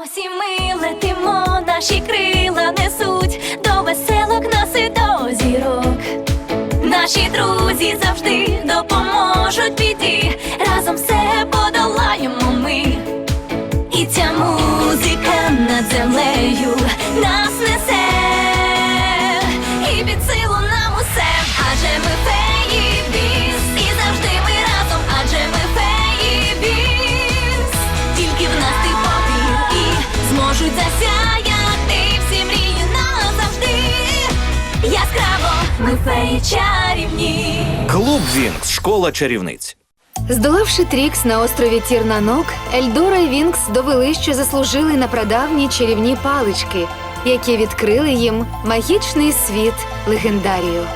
Ось і ми летимо, наші крила несуть до веселок нас і до зірок. Наші друзі завжди допоможуть біді, разом все подолаємо ми. І ця музика над землею нас несе, зможуть засяяти всі мрії назавжди. Яскраво, ми феї чарівні. Клуб Вінкс, школа чарівниць. Здолавши Трікс на острові Тірнанок, Ельдора і Вінкс довели, що заслужили на прадавні чарівні палички, які відкрили їм магічний світ легендарію.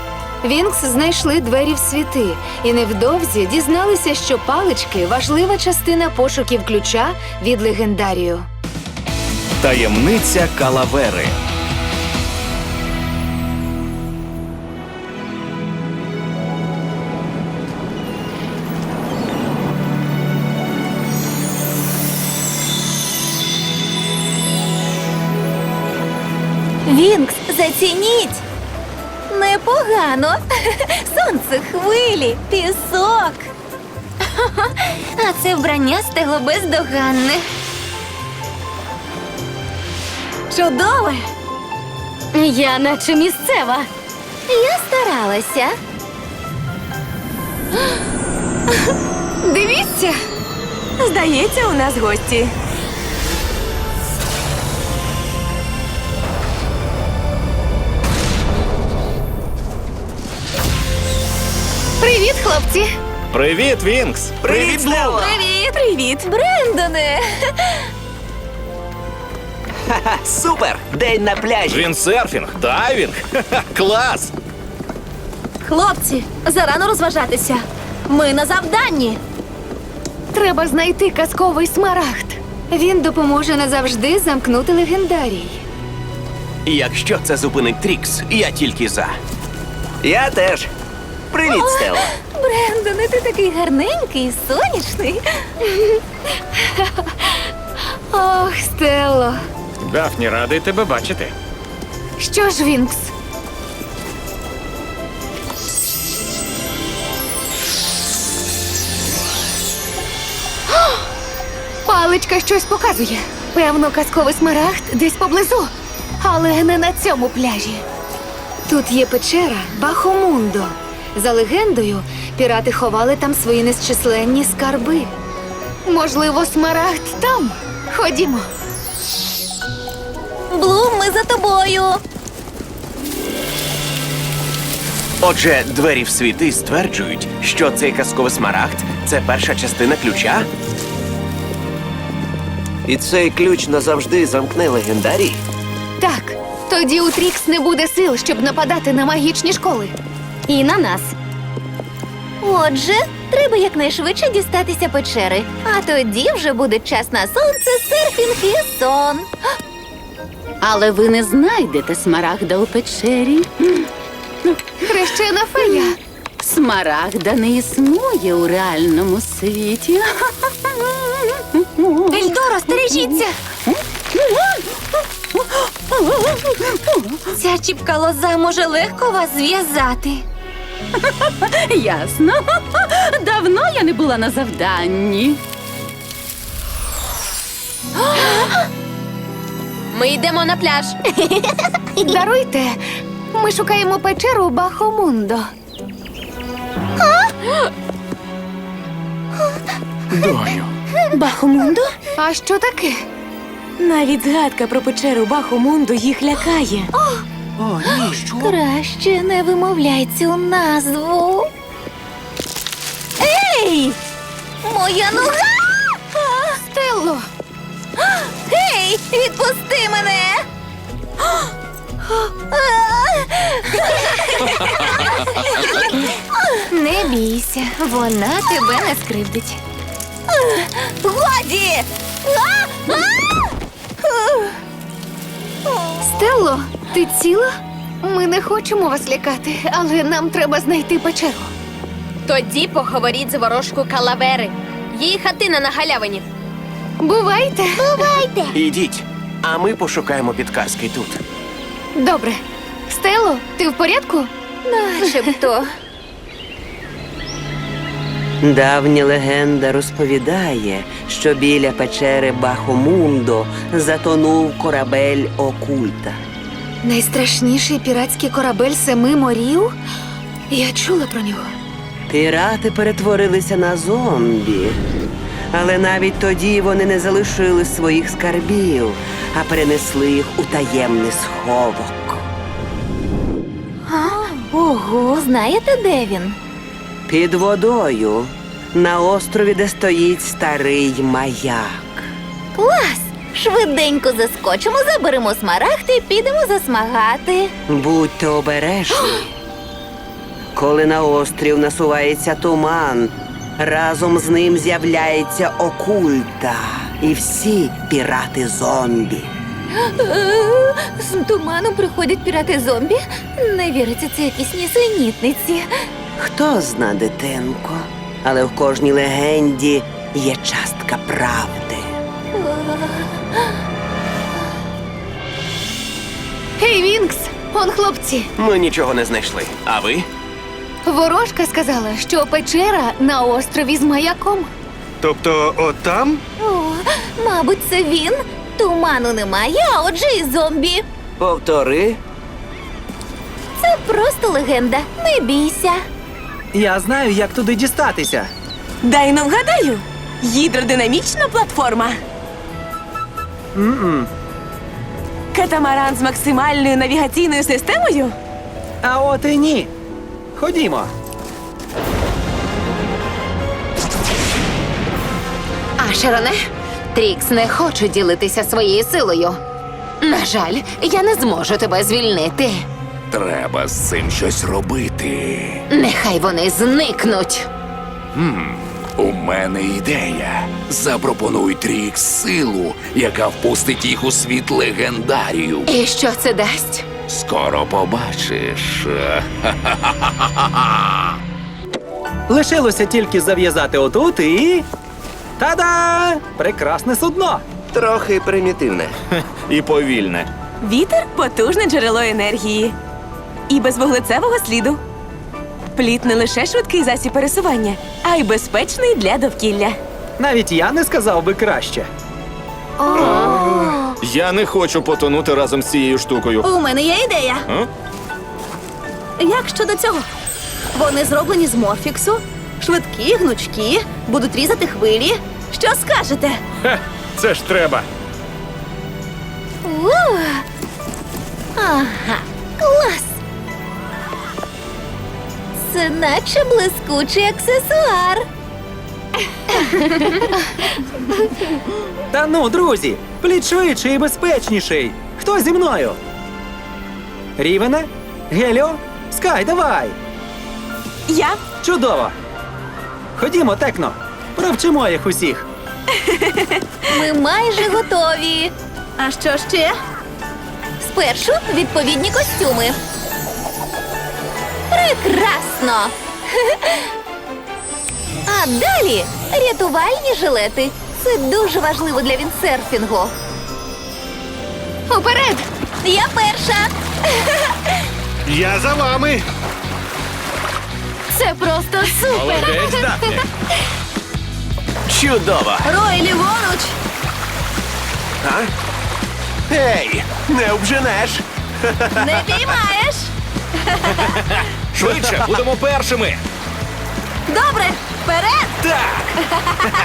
Вінкс знайшли двері в світи і невдовзі дізналися, що палички важлива частина пошуків ключа від легендарію. Таємниця Калавери. Вінкс, зацініть! Непогано. Сонце, хвилі, пісок. А це вбрання стегло бездоганне. Чудове. Я наче місцева. Я старалася. Дивіться! Здається, у нас гості. Привіт, хлопці! Привіт, Вінкс! Привіт, Стелла! Привіт, привіт, Брендоне. Ха-ха, супер! День на пляжі. Віндсерфінг, дайвінг. Ха-ха, Клас! Хлопці, зарано розважатися. Ми на завданні. Треба знайти казковий смарагд. Він допоможе назавжди замкнути легендарій. Якщо це зупинить Трікс, я тільки за. Я теж. Привіт, Стелла. Брендоне, ти такий гарненький, сонячний. Ох, Стелло! Дафні, радий тебе бачити. Що ж, Вінкс? Паличка щось показує. Певно, казковий смарагд десь поблизу, але не на цьому пляжі. Тут є печера Бахомундо. За легендою, пірати ховали там свої незчисленні скарби. Можливо, смарагд там. Ходімо. Блум, ми за тобою. Отже, двері в світи стверджують, що цей казковий смарагд це перша частина ключа. І цей ключ назавжди замкне легендарій? Так, тоді у Трікс не буде сил, щоб нападати на магічні школи. І на нас. Отже, треба якнайшвидше дістатися печери. А тоді вже буде час на сонце, серфінг і сон. Але ви не знайдете смарагда у печері. Хрещена фея. Смарагда не існує у реальному світі. Ельдоро, стережіться! Ця чіпка лоза може легко вас зв'язати. Ясно. Давно я не була на завданні. Ми йдемо на пляж. Даруйте. Ми шукаємо печеру Бахомундо. Доню. Бахомундо? А що таке? Навіть згадка про печеру Бахомунду їх лякає. Краще не вимовляй цю назву. Ей! Моя нога! Стелло. Гей, відпусти мене! Не бійся, вона тебе не скривдить. Годі! Стелло, ти ціла? Ми не хочемо вас лякати, але нам треба знайти печеру. Тоді поговоріть з ворожкою Калавери. Її хатина на галявині. Бувайте. Ідіть, а ми пошукаємо підказки тут. Добре. Стело, ти в порядку? Начебто. Давня легенда розповідає, що біля печери Бахомундо затонув корабель Окульта. Найстрашніший піратський корабель семи морів? Я чула про нього. Пірати перетворилися на зомбі. Але навіть тоді вони не залишили своїх скарбів, а перенесли їх у таємний сховок. Ого, знаєте, де він? Під водою, на острові, де стоїть старий маяк. Клас! Швиденько заскочимо, заберемо смарагди і підемо засмагати. Будьте обережні. Коли на острів насувається туман, разом з ним з'являється окульта і всі пірати зомбі. З туману приходять пірати зомбі. Не віриться, це якісь нісенітниці. Хто зна, дитинко, але в кожній легенді є частка правди. Гей, Вінкс! Он хлопці. Ми нічого не знайшли. А ви? Ворожка сказала, що печера на острові з маяком. Тобто, от там? О, мабуть, це він. Туману немає, а отже і зомбі. Повтори. Це просто легенда. Не бійся. Я знаю, як туди дістатися. Дай нам вгадаю. Гідродинамічна платформа. М-м. Катамаран з максимальною навігаційною системою? А от і ні. Ходімо. А Шероне, Трікс не хоче ділитися своєю силою. На жаль, я не зможу тебе звільнити. Треба з цим щось робити. Нехай вони зникнуть. У мене ідея. Запропонуй Трікс силу, яка впустить їх у світ легендарію. І що це дасть? Скоро побачиш. Лишилося тільки зав'язати отут і. Та-да! Прекрасне судно! Трохи примітивне. І повільне. Вітер потужне джерело енергії. І без вуглецевого сліду. Пліт не лише швидкий засіб пересування, а й безпечний для довкілля. Навіть я не сказав би краще. Я не хочу потонути разом з цією штукою. У мене є ідея. А? Як щодо цього? Вони зроблені з морфіксу, швидкі, гнучкі, будуть різати хвилі. Що скажете? Хе, це ж треба. Ууу. Ага, клас. Це наче блискучий аксесуар. Та ну, друзі, плід швидший і безпечніший. Хто зі мною? Рівене? Геліо? Скай, давай! Я Чудово! Ходімо, Текно, провчимо їх усіх. Ми майже готові. А що ще? Спершу відповідні костюми. Прекрасно. А далі рятувальні жилети. Це дуже важливо для віндсерфінгу. Уперед! Я перша. Я за вами. Це просто супер! Молодець. Чудово! Рой, ліворуч. А? Ей, не обженеш! Не піймаєш. Швидше, будемо першими. Вперед.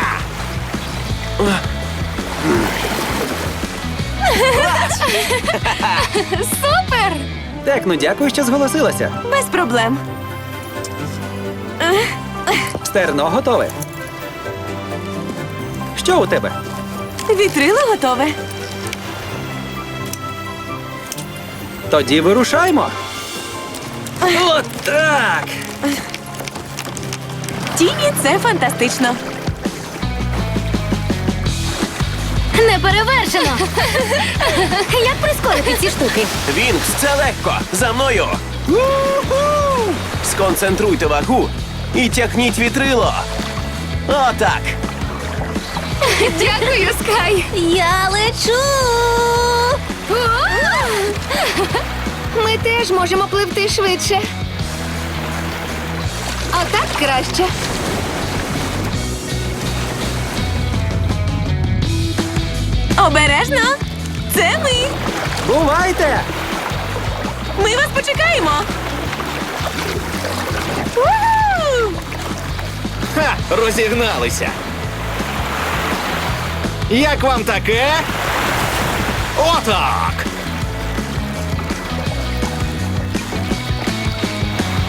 Так. Супер! Текно, дякую, що зголосилася. без проблем. Стерно готове. Що у тебе? Вітрило готове. Тоді вирушаймо. От Тіні це фантастично. Неперевершено! Як прискорити ці штуки? Вінкс, це легко! За мною! У-ху! Сконцентруйте вагу і тягніть вітрило! Отак! Дякую, Скай. Я лечу. Ми теж можемо пливти швидше. Отак краще. Обережно! Це ми! Бувайте! Ми вас почекаємо! Уху! Ха! Розігналися. Як вам таке? Отак.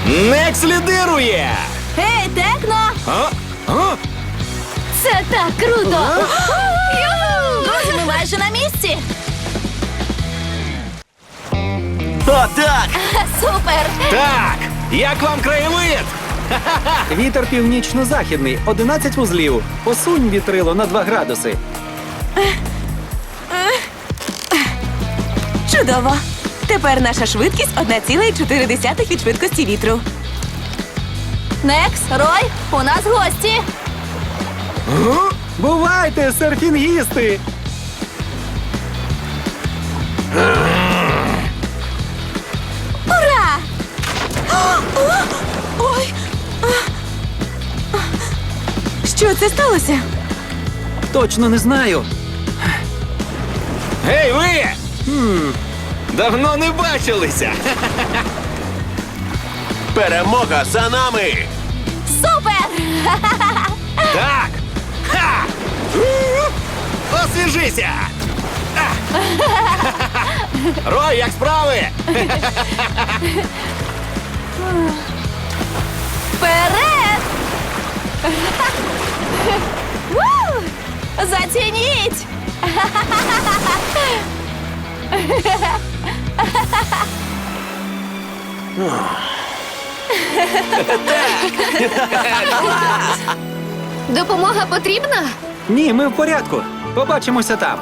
Некс лідирує. Гей, Текно! А? А? Це так круто! Майже на місці! Отак! Супер! Так, як вам краєвид? Вітер північно-західний, 11 вузлів. Посунь вітрило на 2 градуси. Чудово! Тепер наша швидкість 1,4 від швидкості вітру. Некс, Рой, у нас гості! Бувайте, серфінгісти! Це сталося? Точно не знаю. Гей, ви! Хм, Давно не бачилися. Перемога за нами! Супер! Так. Ха! Освіжися! Рой, як справи? Вперед! Зацініть! Допомога потрібна? Ні, ми в порядку. Побачимося там.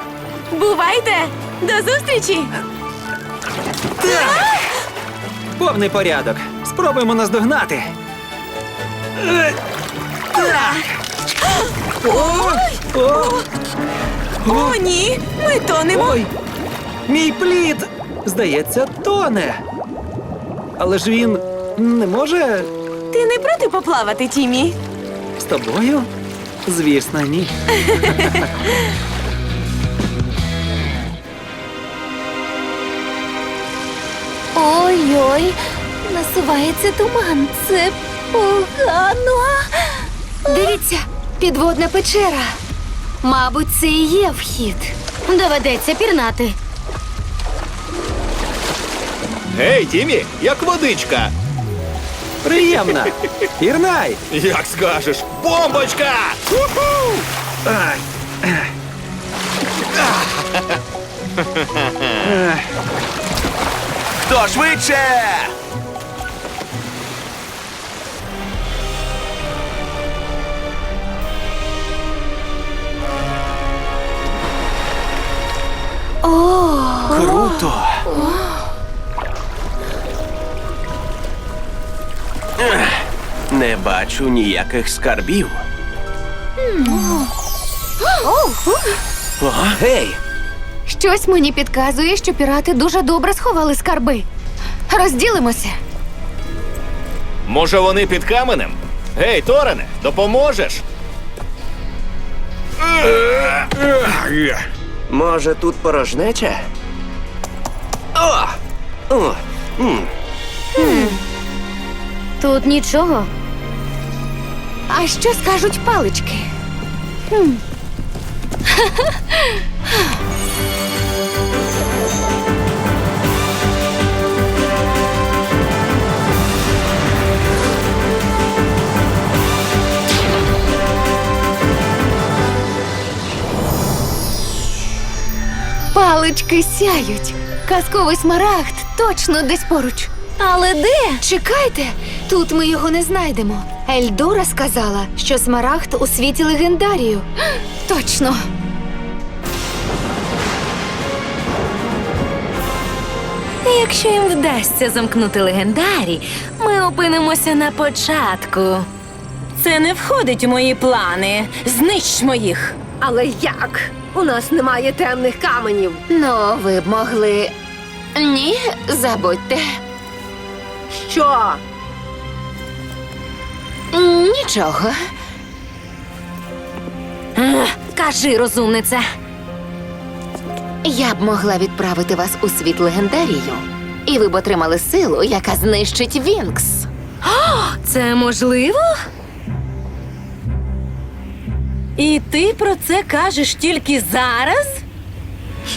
Бувайте! До зустрічі! Повний порядок. Спробуємо наздогнати. Так. О, о, О, ні! Ми тонемо! Ой! Мій плід! Здається, тоне. Але ж він не може Ти не проти поплавати, Тімі? з тобою? Звісно, ні. Ой-ой, насувається туман. Це погано. Дивіться, підводна печера. Мабуть, це і є вхід. Доведеться пірнати. Гей, Тімі, як водичка. Приємна. Пірнай! Як скажеш, бомбочка! Уху! Ай. Хто швидше? Круто! Ех, Не бачу ніяких скарбів. О, гей! Щось мені підказує, що пірати дуже добре сховали скарби. Розділимося. Може, вони під каменем? Гей, Торене, допоможеш? Може, тут порожнеча? О! М. Тут нічого. А що скажуть палички? Палички сяють. Казковий смарагд точно десь поруч. Але де? Чекайте, тут ми його не знайдемо. Ельдора сказала, що смарагд у світі легендарію. Точно. Якщо їм вдасться замкнути легендарій, ми опинимося на початку. Це не входить у мої плани. Знищмо їх. Але як? У нас немає темних каменів. Ну, ви б могли. Ні, забудьте. Що? Нічого. Кажи, розумниця. Я б могла відправити вас у світ легендарію, і ви б отримали силу, яка знищить Вінкс. Це можливо? І ти про це кажеш тільки зараз?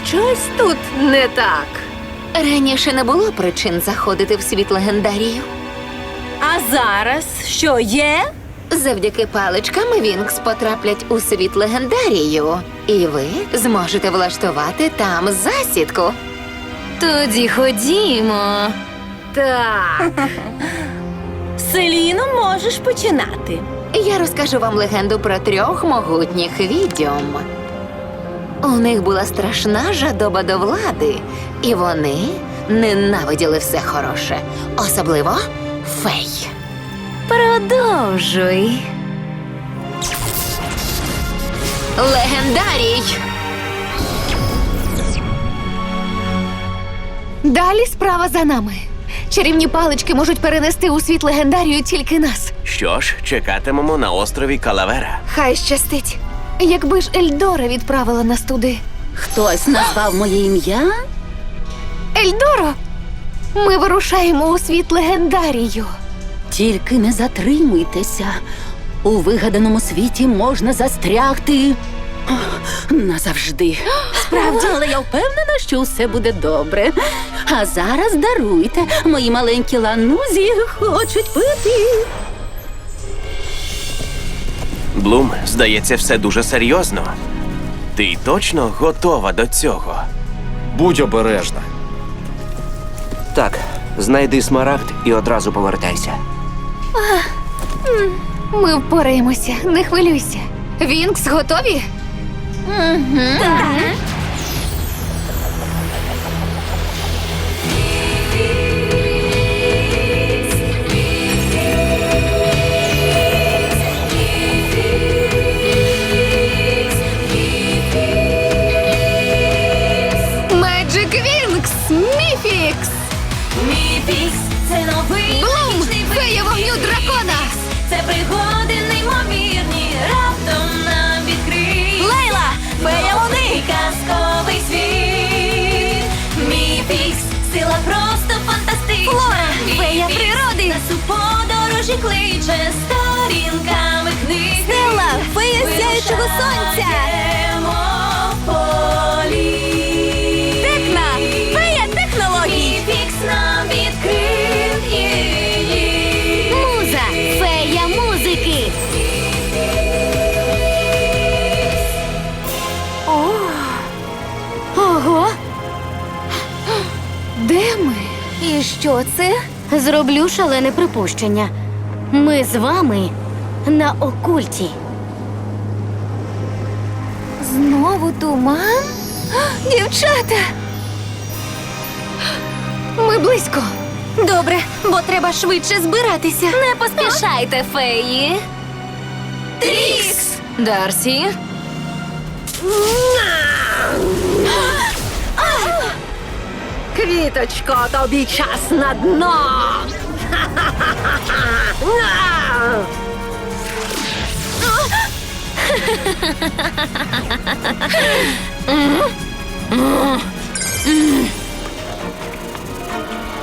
Щось тут не так. Раніше не було причин заходити в світ легендарію. А зараз що є? Завдяки паличкам Вінкс потраплять у світ легендарію, і ви зможете влаштувати там засідку. Тоді ходімо. Так. Селіно, можеш починати. Я розкажу вам легенду про трьох могутніх відьом. У них була страшна жадоба до влади, і вони ненавиділи все хороше, особливо фей. Продовжуй. Легендарій! Далі справа за нами. Чарівні палички можуть перенести у світ легендарію тільки нас. Що ж, чекатимемо на острові Калавера. Хай щастить. Якби ж Ельдора відправила нас туди. Хтось назвав моє ім'я? Ельдоро! Ми вирушаємо у світ легендарію. Тільки не затримуйтеся. У вигаданому світі можна застрягти назавжди. Справді, але я впевнена, що все буде добре. А зараз даруйте, мої маленькі ланузі хочуть пити. Блум, здається, все дуже серйозно. Ти точно готова до цього? Будь обережна. Так, знайди смарагд і одразу повертайся. Ми впораємося, не хвилюйся. Вінкс готові? Меджик пригоди неймовірні, раптом нам відкриє. Лейла! Фея луни! Казковий світ. Мій Міфікс, сила просто фантастична. Флора, фея Міфікс природи! Нас у подорожі кличе сторінками книг. Стелла, фея сяючого сонця! В полі. Де ми? І що це? Зроблю шалене припущення. Ми з вами на окульті. Знову туман? А, Дівчата! Ми близько. Добре, бо треба швидше збиратися. Не поспішайте, феї. Трікс! Дарсі. Квіточко, тобі час на дно.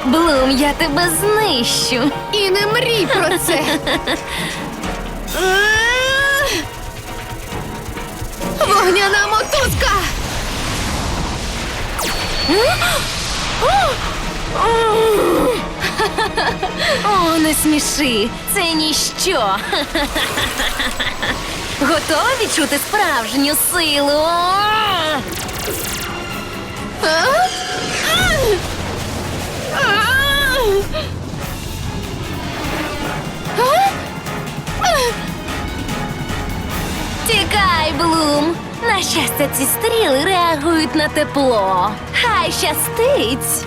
Блум, я тебе знищу. І не мрій про це. Вогняна мотузка! О, не сміши. Це ніщо. Готова відчути справжню силу? Тікай, Блум! На щастя, ці стріли реагують на тепло. Хай щастить!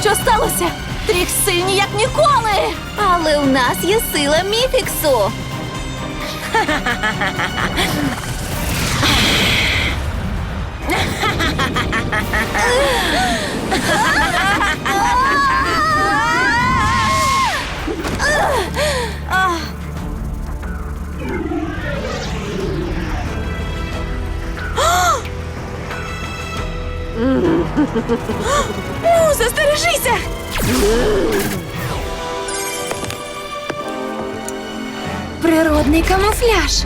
Що сталося? Трікс сильні, як ніколи. Але у нас є сила міфіксу. Ну, застережися! Природний камуфляж.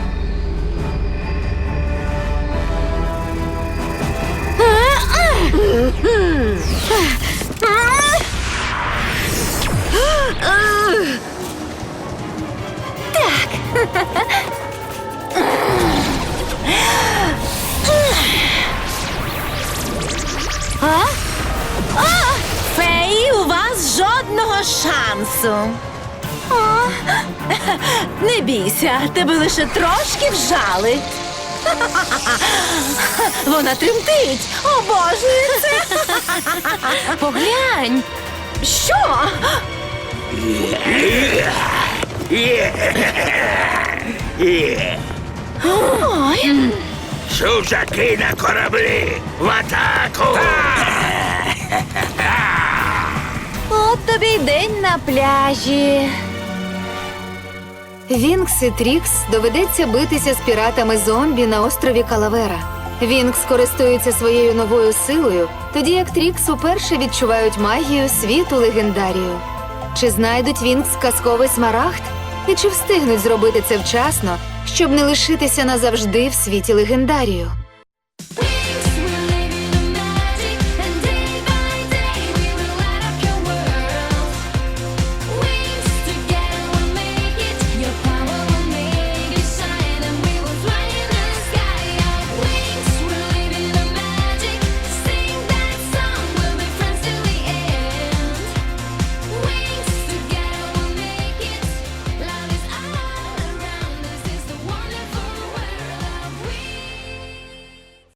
Феї, у вас жодного шансу. Не бійся, тебе лише трошки вжали. Вона тремтить. Обожнює це. Поглянь. Що? Ой. Чужаки на кораблі! В атаку! От тобі й день на пляжі. Вінкс і Трікс доведеться битися з піратами зомбі на острові Калавера. Вінкс користується своєю новою силою, тоді як Трікс уперше відчувають магію світу легендарію. Чи знайдуть Вінкс казковий смарагд? І чи встигнуть зробити це вчасно, щоб не лишитися назавжди в світі легендарію?